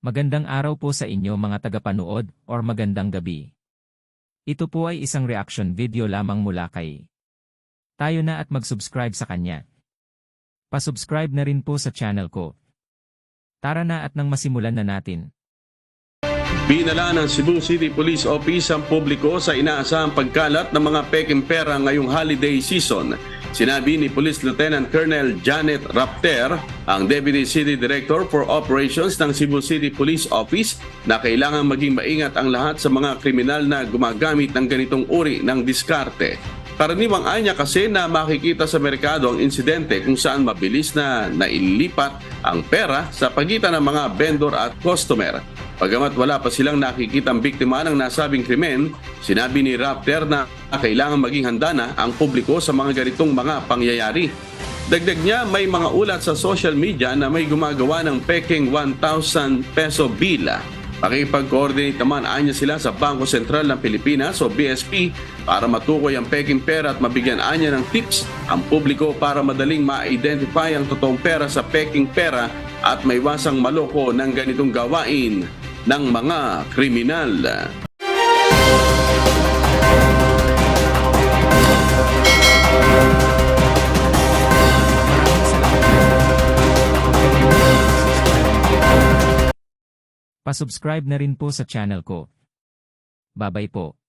Magandang araw po sa inyo mga tagapanood or magandang gabi. Ito po ay isang reaction video lamang mula kay. Tayo na at mag-subscribe sa kanya. Pasubscribe na rin po sa channel ko. Tara na at nang masimulan na natin. Binala ng Cebu City Police Office ang publiko sa inaasahang pagkalat ng mga peking pera ngayong holiday season. Sinabi ni Police Lieutenant Colonel Janet Rapter, ang Deputy City Director for Operations ng Cebu City Police Office, na kailangan maging maingat ang lahat sa mga kriminal na gumagamit ng ganitong uri ng diskarte. Karaniwang anya kasi na makikita sa merkado ang insidente kung saan mabilis na nailipat ang pera sa pagitan ng mga vendor at customer. Pagamat wala pa silang nakikitang biktima ng nasabing krimen, sinabi ni Raptor na kailangan maging handa na ang publiko sa mga ganitong mga pangyayari. Dagdag niya may mga ulat sa social media na may gumagawa ng peking 1,000 peso bill. Pakipag-coordinate naman anya sila sa Bangko Sentral ng Pilipinas o BSP para matukoy ang peking pera at mabigyan anya ng tips ang publiko para madaling ma-identify ang totoong pera sa peking pera at maiwasang maloko ng ganitong gawain ng mga kriminal. Pasubscribe na rin po sa channel ko. Babay po.